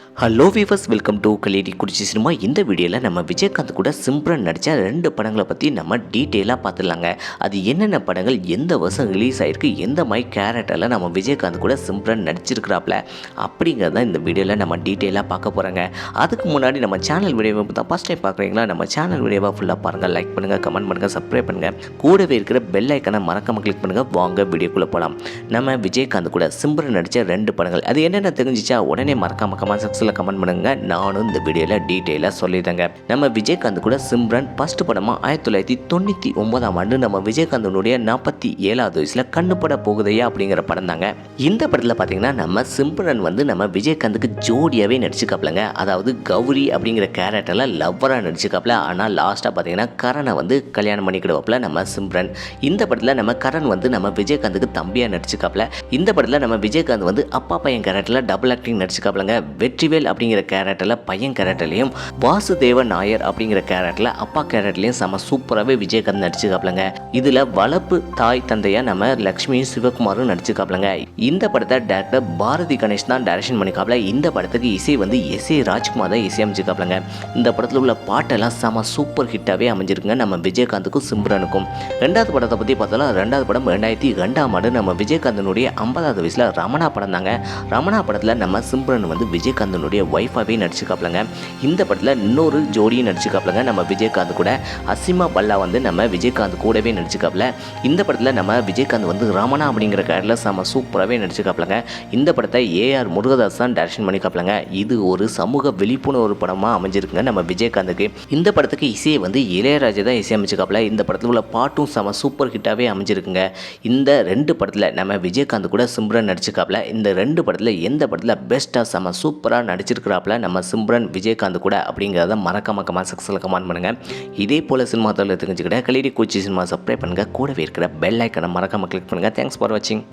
Hello viewers welcome to கலேடி குறிச்சி cinema இந்த வீடியோவில் நம்ம விஜயகாந்த் கூட சிம்ரன் நடித்த ரெண்டு படங்களை பற்றி நம்ம டீட்டெயிலாக பார்த்துடலாங்க. அது என்னென்ன படங்கள் எந்த வருஷம் ரிலீஸ் ஆகிருக்கு எந்த மாதிரி கேரக்டரில் நம்ம விஜயகாந்த் கூட சிம்ரன் நடிச்சிருக்கிறாப்ல அப்படிங்கிறத இந்த வீடியோவில் நம்ம டீட்டெயிலாக பார்க்க போகிறாங்க அதுக்கு முன்னாடி நம்ம சேனல் வீடியோவை தான் ஃபஸ்ட் டைம் பார்க்குறீங்களா நம்ம சேனல் வீடியோவை ஃபுல்லாக பாருங்கள் லைக் பண்ணுங்கள் கமெண்ட் பண்ணுங்கள் சப்ஸ்கிரைப் பண்ணுங்கள் கூடவே இருக்கிற பெல் ஐக்கனை மறக்காம கிளிக் பண்ணுங்கள் வாங்க வீடியோக்குள்ளே போகலாம் நம்ம விஜயகாந்த் கூட சிம்ரன் நடித்த ரெண்டு படங்கள் அது என்னென்ன தெரிஞ்சிச்சா உடனே மறக்காம கமெண்ட் பாக்ஸில் கமெண்ட் பண்ணுங்க. நானும் இந்த வீடியோவில் டீட்டெயிலாக சொல்லிடுறேங்க. நம்ம விஜயகாந்த் கூட சிம்ரன் ஃபஸ்ட்டு படமாக ஆயிரத்தி தொள்ளாயிரத்தி தொண்ணூற்றி ஒன்பதாம் ஆண்டு நம்ம விஜயகாந்தனுடைய நாற்பத்தி ஏழாவது வயசில் கண்ணுப்பட போகுதையா அப்படிங்கிற படம் தாங்க. இந்த படத்தில் பார்த்தீங்கன்னா நம்ம சிம்ரன் வந்து நம்ம விஜயகாந்துக்கு ஜோடியாகவே நடிச்சுக்காப்லங்க அதாவது கௌரி அப்படிங்கிற கேரக்டரில் லவ்வராக நடிச்சுக்காப்ல ஆனால் லாஸ்ட்டாக பார்த்தீங்கன்னா கரனை வந்து கல்யாணம் பண்ணிக்கிடுவாப்ல நம்ம சிம்ரன். இந்த படத்தில் நம்ம கரண் வந்து நம்ம விஜயகாந்துக்கு தம்பியாக நடிச்சுக்காப்ல இந்த படத்தில் நம்ம விஜயகாந்த் வந்து அப்பா பையன் கேரக்டரில் டபுள் ஆக்டிங் நடிச்சுக்காப்லங்க வெற்றிவேல் அப்படிங்கிற கேரக்டரில் பையன் கேரக்டர்லையும் வாசுதேவ நாயர் அப்படிங்கிற கேரக்டரில் அப்பா கேரக்டர்லையும் செம சூப்பராகவே விஜயகாந்த் நடிச்சுக்காப்லங்க இதில் வளர்ப்பு தாய் தந்தையாக நம்ம லக்ஷ்மியும் சிவகுமாரும் நடிச்சுக்காப்லங்க இந்த படத்தை டேரக்டர் பாரதி கணேஷ் தான் டைரக்ஷன் பண்ணிக்காப்ல இந்த படத்துக்கு இசை வந்து எஸ் ஏ ராஜ்குமார் தான் இசையமைச்சுக்காப்லங்க இந்த படத்தில் உள்ள பாட்டெல்லாம் செம சூப்பர் ஹிட்டாகவே அமைஞ்சிருக்குங்க நம்ம விஜயகாந்துக்கும் சிம்ரனுக்கும். ரெண்டாவது படத்தை பற்றி பார்த்தாலும் ரெண்டாவது படம் ரெண்டாயிரத்தி ரெண்டாம் ஆண்டு நம்ம விஜயகாந்தனுடைய ஐம்பதாவது வயசில் ரமணா படம் தாங்க ரமணா படத்தில் நம்ம சிம்ரன் வந்து விஜயகாந்த் விஜயகாந்தனுடைய ஒய்ஃபாகவே நடிச்சுக்காப்லங்க இந்த படத்தில் இன்னொரு ஜோடியும் நடிச்சுக்காப்லங்க நம்ம விஜயகாந்த் கூட. அசிமா பல்லா வந்து நம்ம விஜயகாந்த் கூடவே நடிச்சுக்காப்ல இந்த படத்தில் நம்ம விஜயகாந்த் வந்து ரமணா அப்படிங்கிற கேரக்டரில் செம்ம சூப்பராகவே நடிச்சுக்காப்லங்க இந்த படத்தை ஏஆர் முருகதாஸ் தான் டைரக்ஷன் பண்ணிக்காப்லங்க இது ஒரு சமூக விழிப்புணர்வு படமாக அமைஞ்சிருக்குங்க நம்ம விஜயகாந்துக்கு. இந்த படத்துக்கு இசையை வந்து இளையராஜா தான் இசையமைச்சுக்காப்ல இந்த படத்தில் உள்ள பாட்டும் செம சூப்பர் ஹிட்டாகவே அமைஞ்சிருக்குங்க. இந்த ரெண்டு படத்தில் நம்ம விஜயகாந்த் கூட சிம்ரன் நடிச்சுக்காப்ல இந்த ரெண்டு படத்தில் எந்த படத்தில் பெஸ்ட்டாக செம சூப்பராக நடிச்சிருக்கிறாப்ல நம்ம சிம்ரன் விஜயகாந்த் கூட அப்படிங்கிறத மறக்காம கமெண்ட் செக்ஷனில் கமெண்ட் பண்ணுங்கள் இதே போல் சினிமா தொழில் தெரிஞ்சுக்கிட்ட கலிடி கோச்சி சினிமா சப்ஸ்கிரைப் பண்ணுங்கள் கூடவே இருக்கிற பெல் ஐக்கனை மறக்காமல் கிளிக் பண்ணுங்கள் தேங்க்ஸ் ஃபார் வாட்சிங்